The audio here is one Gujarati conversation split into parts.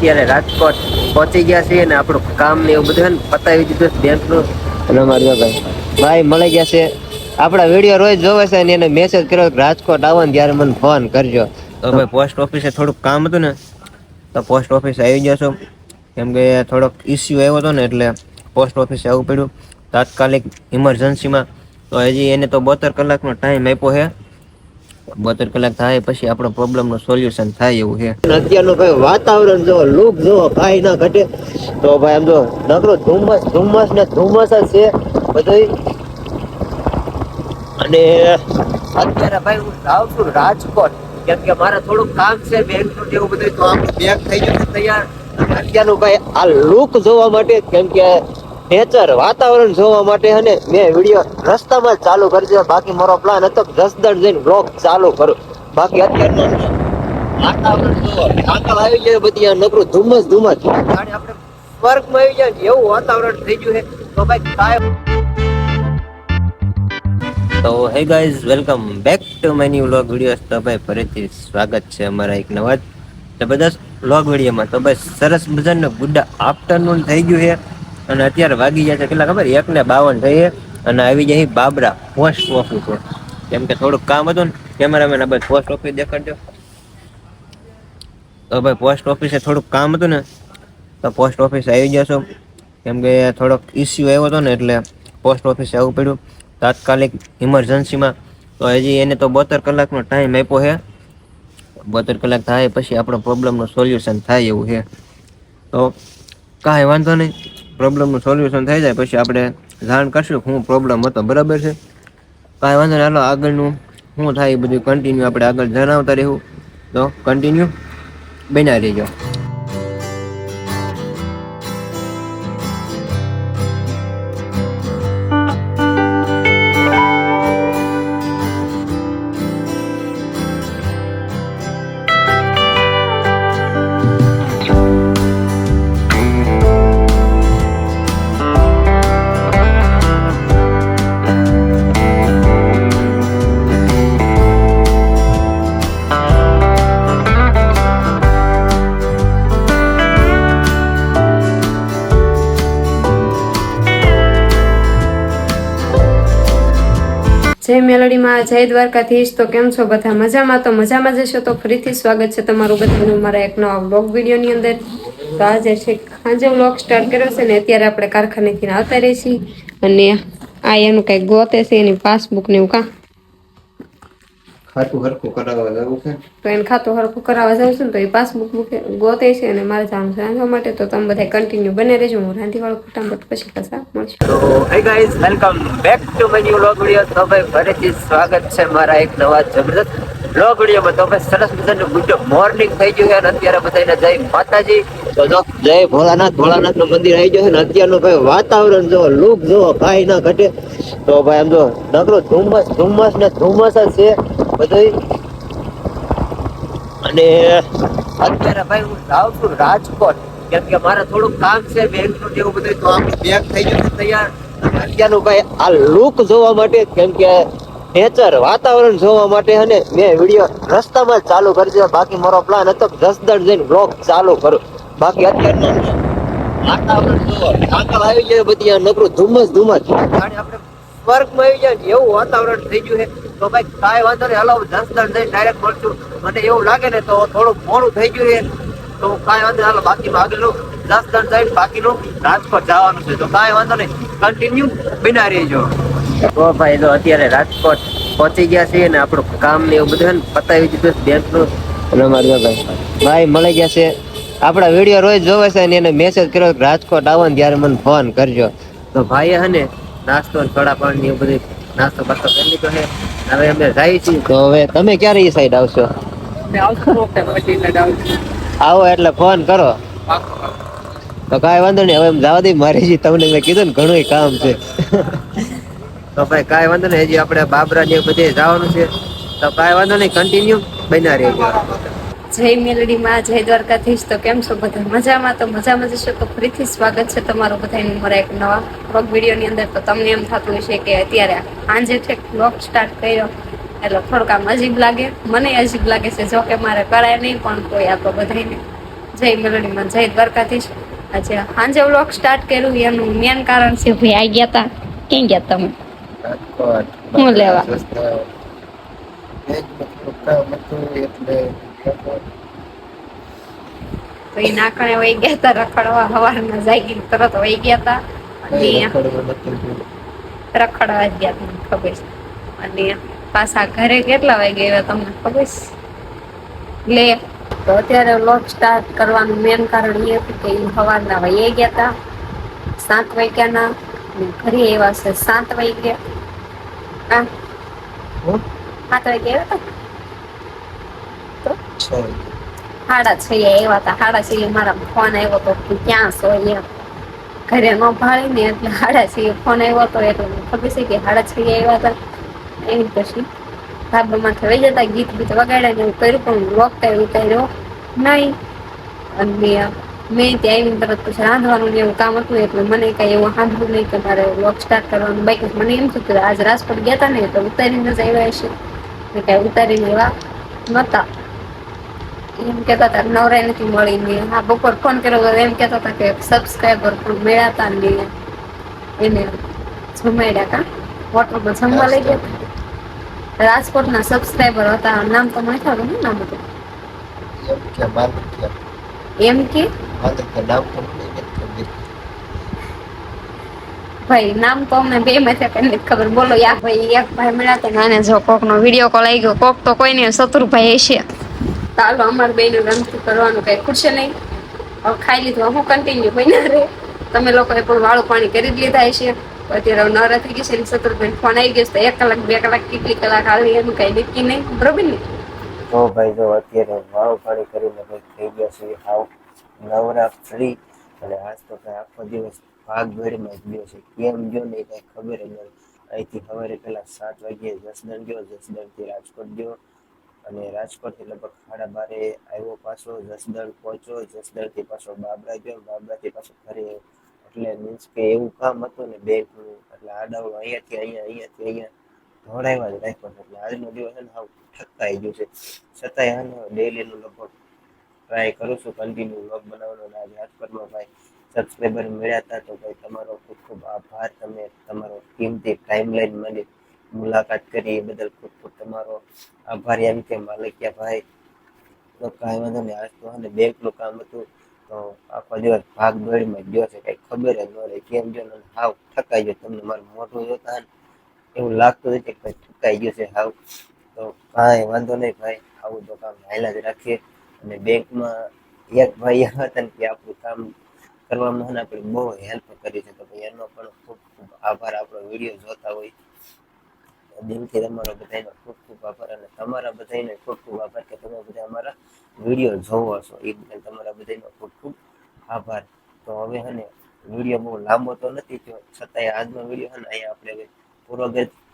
અત્યારે રાજકોટ પહોંચી ગયા છીએ ને આપણું કામ ને એવું બધું ને પતાવી દીધું બેંકનું. અને અમારે ભાઈ ભાઈ મળી ગયા છે. આપણા વીડિયો રોજ જોવે છે ને એને મેસેજ કર્યો રાજકોટ આવો ને ત્યારે મને ફોન કરજો. તો ભાઈ પોસ્ટ ઓફિસે થોડુંક કામ હતું ને તો પોસ્ટ ઓફિસે આવી ગયો છો. કેમ કે થોડોક ઇસ્યુ આવ્યો હતો ને એટલે પોસ્ટ ઓફિસે આવવું પડ્યું. તાત્કાલિક ઇમરજન્સીમાં તો હજી એને તો બોતેર કલાકનો ટાઈમ આપ્યો છે. બોતેર કલાક થાય પછી આપણો પ્રોબ્લેમનું સોલ્યુશન થાય એવું છે. અત્યારનું ભાઈ વાતાવરણ જો લૂક જો ભાઈ ના ઘટે, તો ભાઈ આમ જો નકરો ધુમ્મસ ધુમ્મસ ને ધુમ્મસ જ છે બધું અને અત્યારે ભાઈ હું જાઉં છું રાજકોટ, કેમ કે મારે થોડુંક કામ છે બેંકનું ને એવું બધું તો આમ બેગ થઈ જશે તૈયાર. અત્યારનું ભાઈ આ લુક જોવા માટે, કેમ કે નેચર વાતાવરણ જોવા માટે અને મેં વીડિયો રસ્તામાં ચાલુ કરી દીધો. બાકી મારો પ્લાન હતો જસદણ જઈને બ્લોગ ચાલુ કરું. બાકી અત્યારનો વાતાવરણ જોવો. આકલ આવી જાય બધી, આ નકરું ધુમ્મસ ધુમ્મસ. આપણે સ્વર્ગમાં આવી જાય એવું વાતાવરણ થઈ ગયું છે. તો ભાઈ કાંઈ તો hey guys welcome back to my new vlog videos તો ભાઈ ફરીથી સ્વાગત છે અમારા એક નવા જબરદસ્ત વ્લોગ વિડીયોમાં. તો ભાઈ સરસ મજાનો ગુડ આફ્ટરનૂન થઈ ગયું છે. અને અત્યારે વાગી જાય છે કેટલા ખબર? એક ને બાવન થઈએ અને આવી જાય બાબરા પોસ્ટ ઓફિસ કેમ કે થોડુંક કામ હતું ને કેમેરામેન ભાઈ પોસ્ટ ઓફિસ દેખાડજો. તો ભાઈ પોસ્ટ ઓફિસે થોડુંક કામ હતું ને, તો પોસ્ટ ઓફિસ આવી જશો. કેમ કે થોડોક ઇસ્યુ આવ્યો હતો ને, એટલે પોસ્ટ ઓફિસે આવવું પડ્યું. તાત્કાલિક ઇમરજન્સીમાં તો હજી એને તો બોતેર કલાકનો ટાઈમ આપ્યો છે. બોતેર કલાક થાય પછી આપણો પ્રોબ્લેમનું સોલ્યુશન થાય એવું છે. તો કાંઈ વાંધો નહીં. પ્રોબ્લેમનું સોલ્યુશન થઈ જાય, પછી આપણે જાણ કરશું શું પ્રોબ્લેમ હતો, બરાબર છે? કાંઈ વાંધો નહીં, હાલો આગળનું શું થાય એ બધું કન્ટિન્યુ આપણે આગળ જણાવતા રહેવું તો કન્ટિન્યુ બન્યા રહીજો. જય મેલડીમાં, જય દ્વારકાધીશ. તો કેમ છો બધા? મજામાં? તો મજામાં જશો તો ફરીથી સ્વાગત છે તમારું બધાનું મારા એક નવા બ્લોગ વિડીયોની અંદર. તો આજે છે સાંજે બ્લોગ સ્ટાર્ટ કર્યો છે ને, અત્યારે આપણે કારખાનેથી આવતા રહીએ છીએ અને આ એનું કંઈક ગોતે છે, એની પાસબુક ને એવું કાં. ખાતું હરખું કરાવવા જવું છે. તો એને ખાતું હરખું કરાવવા જવું છે ને તો એ પાસબુક ગોતે છે અને મારે જવાનું છે રાંધવા માટે તો તમે બધા કન્ટિન્યુ બને રહેજો. હું રાંધીવાળું ફટાફટ પછી પાછા મળશું. તો hi guys welcome back to my new vlog video તો ભાઈ ફરીથી સ્વાગત છે મારા એક નવા જબરદસ્ત વ્લોગ વિડિયોમાં તો ભાઈ સરસ મજાનું ગુડ મોર્નિંગ થઈ ગયું છે અને અત્યારે બધાને જય માતાજી. તો જો જય ભોળાનાથ. ભોળાનાથનું મંદિર આવી ગયું છે ને અત્યારનું ભાઈ વાતાવરણ જો લુક જો ભાઈ ના ઘટે. તો ભાઈ આમ જો નકરો ધુમ્મસ ધુમ્મસ ને ધુમ્મસ જ છે. બધું અને અત્યારે ભાઈ હું જાઉં છું રાજકોટ. કેમ કે મારે થોડુંક કામ છે બેંકનું એવું બધું તો આપણું બેંક થઈ ગયું તૈયાર. અત્યારનું ભાઈ આ લુક જોવા માટે, કેમ કે નેચર વાતાવરણ જોવા માટે અને મેં વીડિયો રસ્તામાં જ ચાલુ કરી દીધો. બાકી મારો પ્લાન હતો જસદણ જઈને બ્લોગ ચાલુ કરું. બાકી અત્યારનું વાતાવરણ જોવો. આકલ આવી જાય બધી નકરું ધુમ્મસ ધુમ્મસ જાણે આપણે સ્વર્ગમાં આવી જાય એવું વાતાવરણ થઈ ગયું છે. તો ભાઈ કાંઈ વાંધો નહીં. હલો જસદણ જઈને ડાયરેક્ટ મળશું. મને એવું લાગે ને તો થોડું મોડું થઈ ગયું છે. તો કાંઈ વાંધો હાલો, બાકીનું દસ જસદણ જઈને બાકીનું રાજકોટ જવાનું છે. તો કાંઈ વાંધો નહીં. કન્ટિન્યુ બિના રહેજો. તો ભાઈ તો અત્યારે રાજકોટ પહોંચી ગયા છીએ ને આપણું કામ ને એવું બધું પતાવી દીધું બેંકનું. ભાઈ ભાઈ મળી ગયા છે. આપણા વીડિયો રોજ જોવે છે અને એને મેસેજ કર્યો રાજકોટ આવો ને ત્યારે મને ફોન કરજો. તો ભાઈએ હે ને નાસ્તો થોડા પાણી ને એવું બધું નાસ્તો બાસ્તો કરી લીધો છે હવે અમે જાય છીએ. તો હવે તમે ક્યારે એ સાઈડ આવશો? આવો એટલે ફોન કરો. તો કાંઈ વાંધો નહીં હવે એમ જવા દઈ મારી જી તમને મેં કીધું ને ઘણું કામ છે. તો ભાઈ કાંઈ વાંધો નહીં હજી આપણે બાબરા ને બધે જવાનું છે. તો કાંઈ વાંધો નહીં કન્ટિન્યુ બન્યા રહેજો. જય મેલડીમાં જય દ્વારકાધીશ. તો કેમ છો બધા? મજામાં? તો મજામાં જશો તો ફરીથી સ્વાગત છે તમારું બધાનું મારા એક નવા બ્લોગ વિડીયોની અંદર. તો તમને એમ થતું હશે કે અત્યારે સાંજે છેક વ્લોગ સ્ટાર્ટ કર્યો. એટલે થોડુંક આમ અજીબ લાગે. મને અજીબ લાગે છે જો કે મારે કરાય નહીં પણ કોઈ આપો બધાને જય મેલડીમાં જય દ્વારકાધીશ. આજે સાંજે વ્લોગ સ્ટાર્ટ કર્યું એનું મેન કારણ છે ભાઈ આ ગયા તા. ક્યાં ગયા તમે? હું લેવા? સસ્તા. એક બધું કામ હતું એટલે તો એ નાકણે વહી ગયા તા રખડવા હવારમાં જાગી તરત વહી ગયા તા રખડવા નતું ગયું. રખડવા જ ગયા તમને ખબર છે અને પાછા ઘરે કેટલા વાગે આવ્યા તમને ખબર છે લે તો અત્યારે વ્લોગ સ્ટાર્ટ કરવાનું મેન કારણ એ હતું કે એ સવારના વહી ગયા હતા સાત વાગ્યાના ઘરે એવા છે સાત વાગ્યા હા હું? સાત વાગે આવ્યા હતા વાગે. સાડા છ આવ્યા હતા હાડા છે મારા ફોન આવ્યો તો કે ક્યાં છો એમ. ઘરે ન ભાળી ને એટલે હાડા છે ફોન આવ્યો હતો એટલે તો ખબર છે કે હાડા છે આવ્યા હતા એની પછી ધાબામાં થઈ જતા ગીત ગીત વગાડ્યા ને એવું કર્યું પણ કઈ ઉતાર્યો નહીં. અને મેં ત્યાં આવીને તરત પછી રાંધવાનું એવું કામ હતું એટલે મને કઈ એવું સાંભળ્યું નહીં કે મારે વોક સ્ટાર્ટ કરવાનું બાઈક મને એમ થયું કે આજ રાજકોટ ગયા હતા ને તો ઉતારીને જ આવ્યા હશે. કઈ ઉતારીને એવા નહોતા. એમ કહેતા હતા નવરાય નથી મળી ને. હા બપોર ફોન કર્યો તો એમ કહેતા હતા કે સબસ્ક્રાઈબર પણ મેળાતા ને. એને જમાડ્યા કા હોટલમાં જમવા લઈ ગયા હતા. રાજકોટના સબસ્ક્રાઈબર હતા. નામ તો મને ખબર ને નામ હતું એમ કે. ભાઈ નામ તો અમને બે માં નથી ખબર. બોલો યા ભાઈ એક ભાઈ મળ્યા તો નાને જો કોક નો વીડિયો કોલ આવી ગયો. કોક તો કોઈ નહીં શત્રુભાઈ હશે. ચાલો, અમારે બે રમતું કરવાનું કઈ ખુરશે નહીં. હવે ખાઈ લીધું હું કન્ટિન્યુ બન્યા રે તમે લોકોએ પણ વાળું પાણી કરી લીધા હશે. અત્યારે નવરા થઈ ગઈ છે ને શત્રુભાઈ ફોન આવી ગયો એક કલાક, બે કલાક, કેટલી કલાક આવી એનું કઈ નક્કી નહીં. બરોબર ને? તો ભાઈ, જો અત્યારે વાળું પાણી કરીને ભાઈ થઈ ગયા છે હાવ નવરા ફ્રી. અને આજ તો કઈ આખો દિવસ ભાગ દોડીમાં જ ગયો છે. કેમ ગયો નહીં કઈ ખબર જ નથી. અહીંથી સવારે પેલા સાત વાગ્યે જસદણ ગયો, જસદણથી રાજકોટ ગયો. અને રાજકોટથી લગભગ સાડા બારે આવ્યો પાછો, જસદણ પહોંચ્યો. જસદણથી પાછો બાબરા ગયો. બાબરાથી પાછો ઘરે એટલે મીન્સ કે એવું કામ હતું ને બેંકનું એટલે આડાવડું અહીંયાથી અહીંયા અહીંયાથી અહીંયા ધોળાવ્યા જ રાખ્યો એટલે આજનો દિવસ છે ને સાવ ઠકાઈ ગયું છે. છતાંય હા ડેલીનું લગભગ ટ્રાય કરું છું કન્ટિન્યુ વ્લોગ બનાવવાનો અને આજે રાજકોટમાં ભાઈ સબસ્ક્રાઈબર મળ્યા હતા તો ભાઈ તમારો ખૂબ ખૂબ આભાર. તમે તમારો કિંમતી ટાઈમલાઈન મને મુલાકાત કરી એ બદલ ખૂબ ખૂબ તમારો આભાર એમ કે માલિકિયા ભાઈ તો કાંઈ વાંધો નહીં, આજ તો અને બેંકનું કામ હતું, તો આખો દિવસ ભાગ દોડીમાં ગયો છે, કંઈ ખબર જ ન રહી, કેમ ને હાવ થકાઈ ગયો, તમને મારું મોટું જોતા એવું લાગતું નથી કે ભાઈ થકાઈ ગયું છે હાવ. તો કાંઈ વાંધો નહીં ભાઈ, આવું તો કામ હાઈલા જ રાખીએ અને બેંકમાં એક ભાઈ એવા હતા કે આપણું કામ કરવામાં આપણી બહુ હેલ્પ કરી છે, તો ભાઈ એનો પણ ખૂબ ખૂબ આભાર, આપણો વીડિયો જોતા હોય. દિલથી તમારો બધાનો ખૂબ ખૂબ આભાર અને તમારા બધાનો ખૂબ ખૂબ આભાર કે તમે બધા અમારા વીડિયો જોવો છો. એ બદલ તમારા બધાનો ખૂબ ખૂબ આભાર. તો હવે હને વીડિયો બહુ લાંબો તો નથી થયો, છતાંય આજનો વીડિયો હને અહીંયા આપણે હવે પૂરો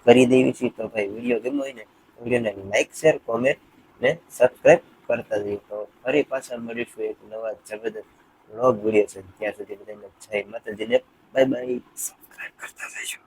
કરી દેવી છીએ તો ભાઈ વીડિયો ગમ્યો હોય ને વિડીયોને લાઈક, શેર કોમેન્ટ ને સબસ્ક્રાઈબ કરતા જઈએ. તો ફરી પાછા મળીશું એક નવા જબરદસ્ત વ્લોગ વીડિયો છે ત્યાં સુધી બધાને જય માતાજીને બાય બાય સબસ્ક્રાઈબ કરતા જઈશું.